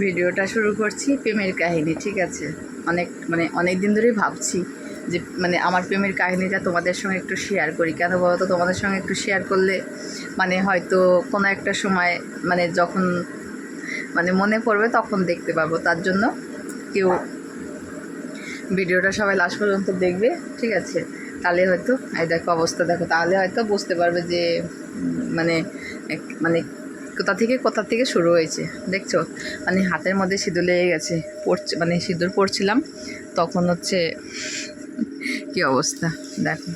ভিডিওটা শুরু করছি প্রেমের কাহিনী, ঠিক আছে? অনেক মানে অনেক দিন ধরেই ভাবছি যে মানে আমার প্রেমের কাহিনীটা তোমাদের সঙ্গে একটু শেয়ার করি। কেন বলো তোমাদের সঙ্গে একটু শেয়ার করলে মানে হয়তো কোনো একটা সময় মানে যখন মানে মনে পড়বে তখন দেখতে পাবো। তার জন্য কেউ ভিডিওটা সবাই লাস্ট পর্যন্ত দেখবে, ঠিক আছে? তাহলে হয়তো, এই দেখো অবস্থা দেখো। তাহলে হয়তো বুঝতে পারবে যে মানে মানে কোথা থেকে কোথা থেকে শুরু হয়েছে, দেখছ? মানে হাতের মধ্যে সিঁদুর লেগে গেছে, পড়ছে মানে সিঁদুর পড়ছিলাম, তখন হচ্ছে কি অবস্থা? দেখো।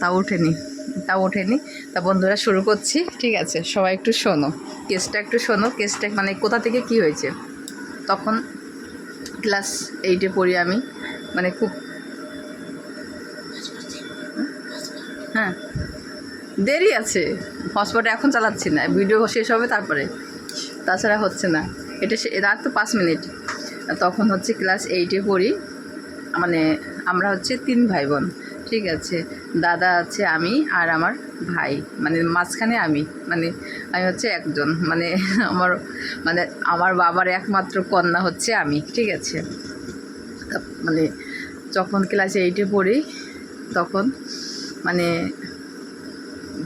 তা ওঠেনি তা ওঠেনি। তা বন্ধুরা, শুরু করছি, ঠিক আছে? সবাই একটু শোনো, কেসটা একটু শোনো, কেসটা মানে কোথা থেকে কি হয়েছে? তখন ক্লাস এইটে পড়ি আমি মানে খুব হ্যাঁ। দেরি আছে। হটস্পটে এখন চালাচ্ছি না। ভিডিও শেষ হবে তারপরে। তাছাড়া হচ্ছে না। এটা সে- রাত তো পাঁচ মিনিট। তখন হচ্ছে ক্লাস এইটে পড়ি। মানে আমরা হচ্ছে তিন ভাই বোন ঠিক আছে। দাদা আছে আমি আর আমার ভাই। মানে মাঝখানে আমি। মানে আমি হচ্ছে একজন। মানে আমার মানে আমার বাবার একমাত্র কন্যা হচ্ছে আমি। ঠিক আছে। মানে যখন ক্লাস এইটে পড়ি, তখন মানে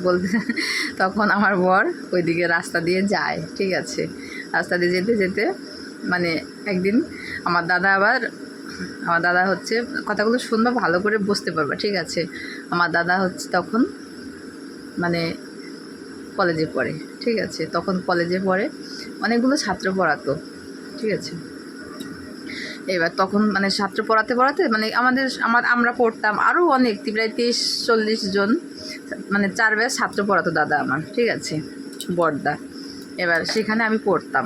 বলতে তখন আমার বর ওইদিকে রাস্তা দিয়ে যায়, ঠিক আছে। রাস্তা দিয়ে যেতে যেতে মানে একদিন আমার দাদা আবার, আমার দাদা হচ্ছে কথাগুলো শুনবা, ভালো করে বুঝতে পারবা, ঠিক আছে। আমার দাদা হচ্ছে তখন মানে কলেজে পড়ে, ঠিক আছে। তখন কলেজে পড়ে, অনেকগুলো ছাত্র পড়াতো, ঠিক আছে। এবার তখন মানে ছাত্র পড়াতে পড়াতে মানে আমাদের আমার, আমরা পড়তাম আরও অনেক, প্রায় তিরিশ, চল্লিশ জন মানে চার ব্যাচ ছাত্র পড়াতো দাদা আমার, ঠিক আছে, বড়দা। এবার সেখানে আমি পড়তাম,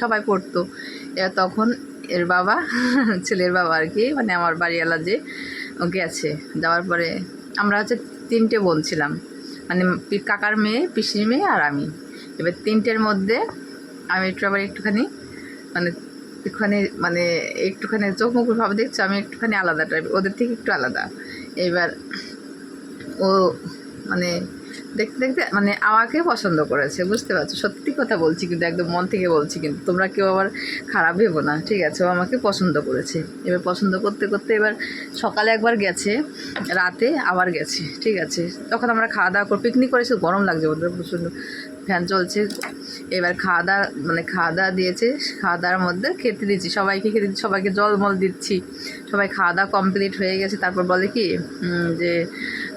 সবাই পড়তো। এবার তখন এর বাবা, ছেলের বাবা আর কি মানে আমার বাড়িওয়ালা যে গেছে, যাওয়ার পরে আমরা হচ্ছে তিনটে বোন ছিলাম মানে কাকার মেয়ে, পিসির মেয়ে আর আমি। এবার তিনটের মধ্যে আমি একটু আবার একটুখানি মানে একটুখানি মানে একটুখানি চোখ মুখ ভাবে দেখছ, আমি একটুখানি আলাদা টাইপ ওদের থেকে একটু আলাদা। এবার ও মানে দেখতে দেখতে মানে আমাকে পছন্দ করেছে, বুঝতে পারছ? সত্যি কথা বলছি কিন্তু, একদম মন থেকে বলছি কিন্তু, তোমরা কেউ আবার খারাপ ভেবো না, ঠিক আছে? ও আমাকে পছন্দ করেছে। এবার পছন্দ করতে করতে এবার সকালে একবার গেছে, রাতে আবার গেছে, ঠিক আছে? তখন আমরা খাওয়া দাওয়া করে পিকনিক করেছি, গরম লাগছে ওদের প্রচণ্ড। ফ্যান চলছে। এবার খাওয়া দাওয়া মানে খাওয়া দাওয়া দিয়েছে খাওয়া দাওয়ার মধ্যে খেতে দিচ্ছি। সবাইকে খেতে দিচ্ছি, সবাইকে জল মল দিচ্ছি। সবাই খাওয়া দাওয়া কমপ্লিট হয়ে গেছে। তারপর বলে কি যে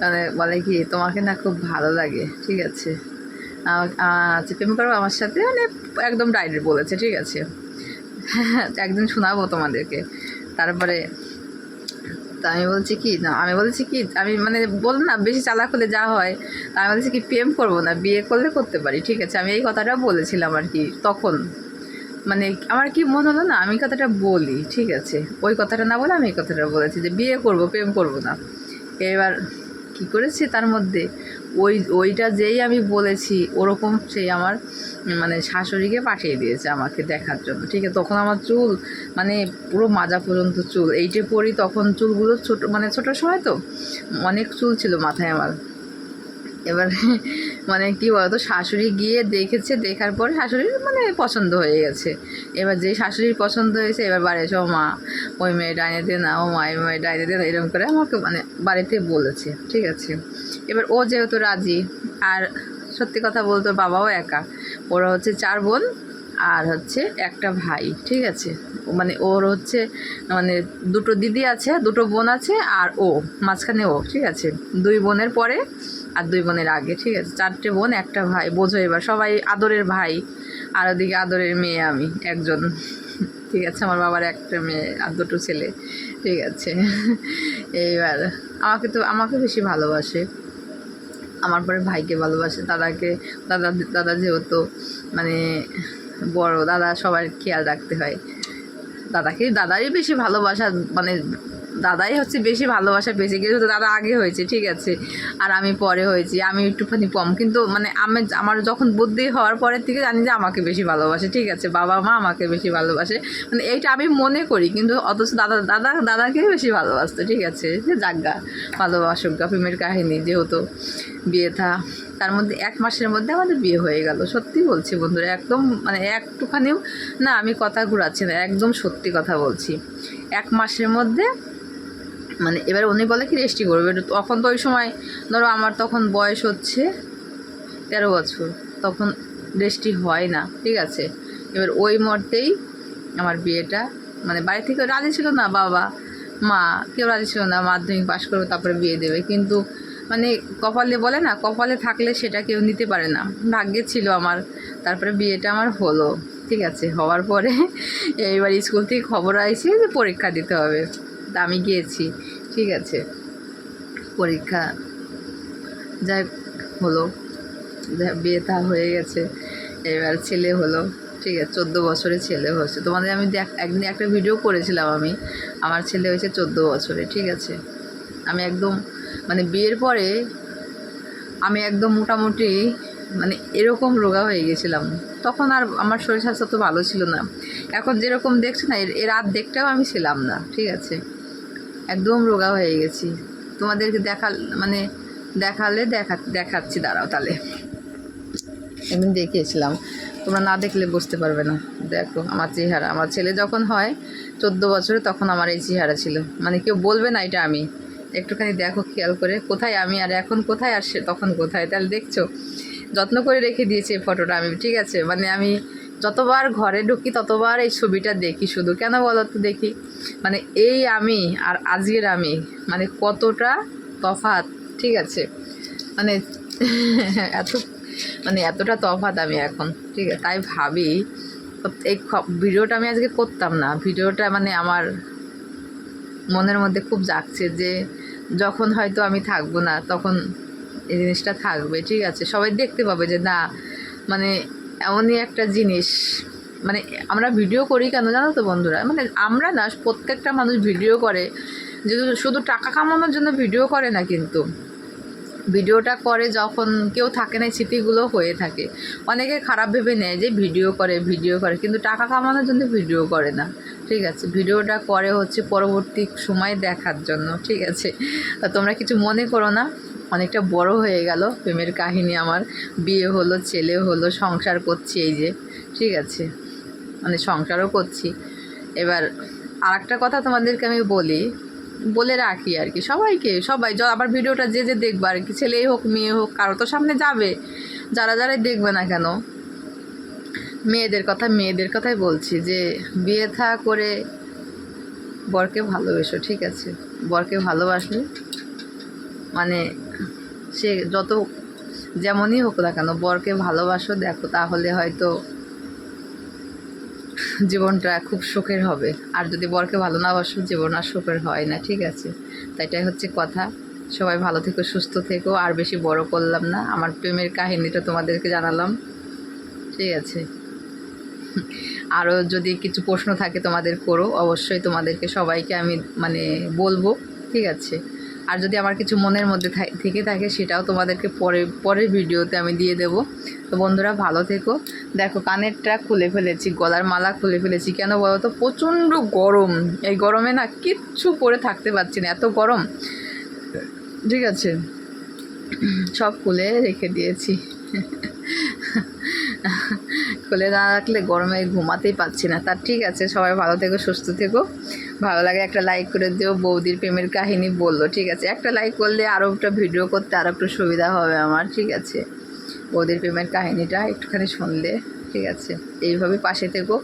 মানে বলে কি, তোমাকে না খুব ভালো লাগে। ঠিক আছে। আচ্ছা প্রেম করব আমার সাথে মানে একদম ডাইরেক্ট বলেছে, ঠিক আছে। একদিন শোনাবো তোমাদেরকে। তারপরে তা আমি বলছি কি, না, আমি বলছি কি, আমি মানে বল না, বেশি চালাক হলে যা হয়, তা আমি বলছি কি, প্রেম করব না, বিয়ে করলে করতে পারি, ঠিক আছে? আমি এই কথাটা বলেছিলাম আর কি তখন। মানে আমার কি মনে হলো না, আমি কথাটা বলি, ঠিক আছে? ওই কথাটা না বলে আমি এই কথাটা বলেছি যে, বিয়ে করব, প্রেম করব না। এবার কি করেছি তার মধ্যে? ওই, ওইটা যেই আমি বলেছি, ওরকম সেই আমার মানে শাশুড়িকে পাঠিয়ে দিয়েছে আমাকে দেখার জন্য, ঠিক আছে? তখন আমার চুল মানে পুরো মাজা পর্যন্ত চুল, এইটে পরি তখন চুলগুলো ছোট মানে ছোটো সময় তো, অনেক চুল ছিল মাথায় আমার। এবার মানে কি বলতো, শাশুড়ি গিয়ে দেখেছে, দেখার পরে শাশুড়ির মানে পছন্দ হয়ে গেছে। এবার যে শাশুড়ির পছন্দ হয়েছে, এবার বাড়ি এসে, ও মা, ওই মেয়ে ডাইনে দে না, ও মা, এই মেয়ে ডাইনে দে না, এরকম করে আমাকে মানে বাড়িতে বলেছে, ঠিক আছে? এবার ও যেহেতু রাজি, আর সত্যি কথা বলতো বাবাও একা। ওরা হচ্ছে চার বোন আর হচ্ছে একটা ভাই, ঠিক আছে? মানে ওর হচ্ছে মানে দুটো দিদি আছে, দুটো বোন আছে আর ও, মাঝখানে ও, ঠিক আছে? দুই বোনের পরে আর দুই বোনের আগে, ঠিক আছে? চারটে বোন, একটা ভাই, বোঝো এবার, সবাই আদরের ভাই আর ওদিকে আদরের মেয়ে আমি, একজন। ঠিক আছে? আমার বাবার একটা মেয়ে আর দুটো ছেলে, ঠিক আছে? এইবার আমাকে তো, আমাকে বেশি ভালোবাসে। আমার পরে ভাইকে ভালোবাসে, দাদাকে, দাদা দাদা যেহেতু মানে বড়, দাদা সবার খেয়াল রাখতে হয়। দাদাকে, দাদারই বেশি ভালোবাসা মানে দাদাই হচ্ছে বেশি ভালোবাসা বেশি, কিন্তু দাদা আগে হয়েছে, ঠিক আছে। আর আমি পরে হয়েছি, আমি একটুখানি কম। কিন্তু মানে আমি, আমার যখন বুদ্ধি হওয়ার পরের থেকে জানি যে আমাকে বেশি ভালোবাসে, ঠিক আছে। বাবা মা আমাকে বেশি ভালোবাসে। মানে এইটা আমি মনে করি, কিন্তু অথচ দাদা দাদা, দাদাকে বেশি ভালোবাসতো, ঠিক আছে। যে যাজ্ঞা, ভালোবাসক প্রেমের কাহিনী যেহেতু বিয়ে থা। তার মধ্যে এক মাসের মধ্যে আমাদের বিয়ে হয়ে গেল, সত্যি বলছি বন্ধুরা, একদম মানে একটুখানিও না আমি কথা ঘুরাচ্ছি না, একদম সত্যি কথা বলছি। এক মাসের মধ্যে মানে এবার উনি বলে কি রেস্টি করবে? তখন তো ওই সময় ধরো আমার তখন বয়স হচ্ছে তেরো বছর, তখন রেস্টি হয় না, ঠিক আছে? এবার ওই মুহূর্তেই আমার বিয়েটা মানে বাড়ি থেকে রাজি ছিল না বাবা, মা, কেউ রাজি ছিল না, মাধ্যমিক পাশ করবে তারপরে বিয়ে দেবে। কিন্তু মানে কপালে বলে না, কপালে থাকলে সেটা কেউ নিতে পারে না। ভাগ্যে ছিল আমার, তারপরে বিয়েটা আমার হলো, ঠিক আছে? হওয়ার পরে এইবার স্কুল থেকে খবর আইছে যে পরীক্ষা দিতে হবে। তা আমি গিয়েছি, ঠিক আছে। পরীক্ষা যাই হলো বিয়ে থা হয়ে গেছে, এবার ছেলে হলো, ঠিক আছে, চোদ্দ বছরের ছেলে হয়েছে। তোমাদের আমি একদিন একটা ভিডিও করেছিলাম আমি, আমার ছেলে হয়েছে চোদ্দ বছরে, ঠিক আছে। আমি একদম মানে বিয়ের পরে আমি একদম মোটামুটি মানে এরকম রোগা হয়ে গেছিলাম। তখন আর আমার শরীর স্বাস্থ্য তো ভালো ছিল না। এখন যেরকম দেখছ না, এর এর আর দেখতেও আমি ছিলাম না, ঠিক আছে। একদম রোগা হয়ে গেছি। তোমাদেরকে দেখাল মানে দেখালে দেখা, দেখাচ্ছি, দাঁড়াও তাহলে একদিন দেখিয়েছিলাম। তোমরা না দেখলে বুঝতে পারবে না। দেখো, আমার চেহারা, আমার ছেলে যখন হয়, চোদ্দ বছরে তখন আমার এই চেহারা ছিল। মানে কেউ বলবে না এটা আমি। একটুখানি দেখো, খেয়াল করে, কোথায় আমি আর এখন কোথায় সে, তখন কোথায়? তাহলে দেখছ। যত্ন করে রেখে দিয়েছি এই ফটোটা আমি, ঠিক আছে? মানে আমি যতবার ঘরে ঢুকি, ততবার এই ছবিটা দেখি শুধু। কেন বলো তো দেখি? মানে এই আমি আর আজকের আমি মানে কতটা তফাৎ, ঠিক আছে? মানে এত মানে এতটা তফাৎ আমি এখন, ঠিক আছে? তাই ভাবি এই ভিডিওটা আমি আজকে করতাম না। ভিডিওটা মানে আমার মনের মধ্যে খুব জাগছে যে যখন হয়তো আমি থাকব না, তখন এই জিনিসটা থাকবে, ঠিক আছে? সবাই দেখতে পাবে যে না মানে এমনই একটা জিনিস। মানে আমরা ভিডিও করি কেন জানো তো বন্ধুরা? মানে আমরা না, প্রত্যেকটা মানুষ ভিডিও করে। যে শুধু টাকা কামানোর জন্য ভিডিও করে না কিন্তু। ভিডিওটা করে যখন কেউ থাকে না স্মৃতিগুলো হয়ে থাকে। অনেকে খারাপ ভেবে নেয় যে ভিডিও করে ভিডিও করে। কিন্তু টাকা কামানোর জন্য ভিডিও করে না। ঠিক আছে, ভিডিওটা করে হচ্ছে পরবর্তী সময় দেখার জন্য। ঠিক আছে? তোমরা কিছু মনে করো না? অনেকটা বড় হয়ে গেল। প্রেমের কাহিনী আমার। বিয়ে হলো, ছেলে হলো, সংসার করছি এই যে। ঠিক আছে। মানে সংসারও করছি। এবার আর একটা কথা তোমাদেরকে আমি বলি, বলে রাখি আর কি। সবাইকে, সবাই আবার ভিডিওটা যে যে দেখবে, আর কি। ছেলেই হোক, মেয়ে হোক, কারও তো সামনে যাবে। যারা যারাই দেখবে না কেন? মেয়েদের কথা, মেয়েদের কথাই বলছি যে, বিয়ে থা করে বরকে ভালোবেসো, ঠিক আছে? বরকে ভালোবাসলে মানে সে যত যেমনই হোক না কেন, বরকে ভালোবাসো, দেখো তাহলে হয়তো জীবনটা খুব সুখের হবে। আর যদি বরকে ভালো না বাসো, জীবন আর সুখের হয় না, ঠিক আছে? তাই এটাই হচ্ছে কথা। সবাই ভালো থেকো, সুস্থ থেকো, আর বেশি বড় করলাম না। আমার প্রেমের কাহিনীটা তোমাদেরকে জানালাম। ঠিক আছে? আরও যদি কিছু প্রশ্ন থাকে তোমাদের করো, অবশ্যই তোমাদেরকে সবাইকে আমি মানে বলব। ঠিক আছে? আর যদি আমার কিছু মনের মধ্যে থেকে থাকে, সেটাও তোমাদেরকে পরে পরের ভিডিওতে আমি দিয়ে দেব। তো বন্ধুরা, ভালো থেকো। দেখো, কানেরটা খুলে ফেলেছি, গলার মালা খুলে ফেলেছি। কেন বলো তো? প্রচণ্ড গরম। এই গরমে না কিচ্ছু পরে থাকতে পারছি না, এত গরম। ঠিক আছে? সব খুলে রেখে দিয়েছি। খুলে না রাখলে গরমে ঘুমাতেই পাচ্ছি না। তার ঠিক আছে, সবাই ভালো থেকো, সুস্থ থেকো। ভালো লাগে, একটা লাইক করে দিও, বৌদির প্রেমের কাহিনী বলল, ঠিক আছে? একটা লাইক করলে আরও একটা ভিডিও করতে আরও একটু সুবিধা হবে আমার, ঠিক আছে? বৌদির প্রেমের কাহিনীটা একটুখানি শুনলে, ঠিক আছে? এইভাবে পাশে থেকো।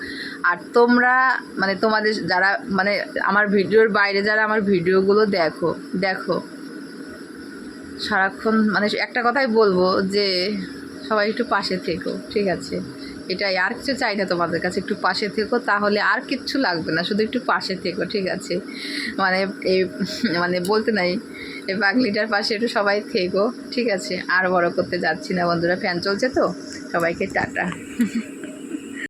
আর তোমরা মানে তোমাদের যারা মানে আমার ভিডিওর বাইরে যারা আমার ভিডিওগুলো দেখো দেখো। সারাক্ষণ মানে একটা কথাই বলব যে সবাই একটু পাশে থেকো, ঠিক আছে? এটাই, আর কিছু চাই না তোমাদের কাছে, একটু পাশে থেকো, তাহলে আর কিচ্ছু লাগবে না, শুধু একটু পাশে থেকো, ঠিক আছে? মানে এই মানে বলতে নাই, এই বাগলিটার পাশে একটু সবাই থেকো, ঠিক আছে? আর বড় করতে যাচ্ছি না বন্ধুরা, ফ্যান চলছে তো? সবাইকে টাটা।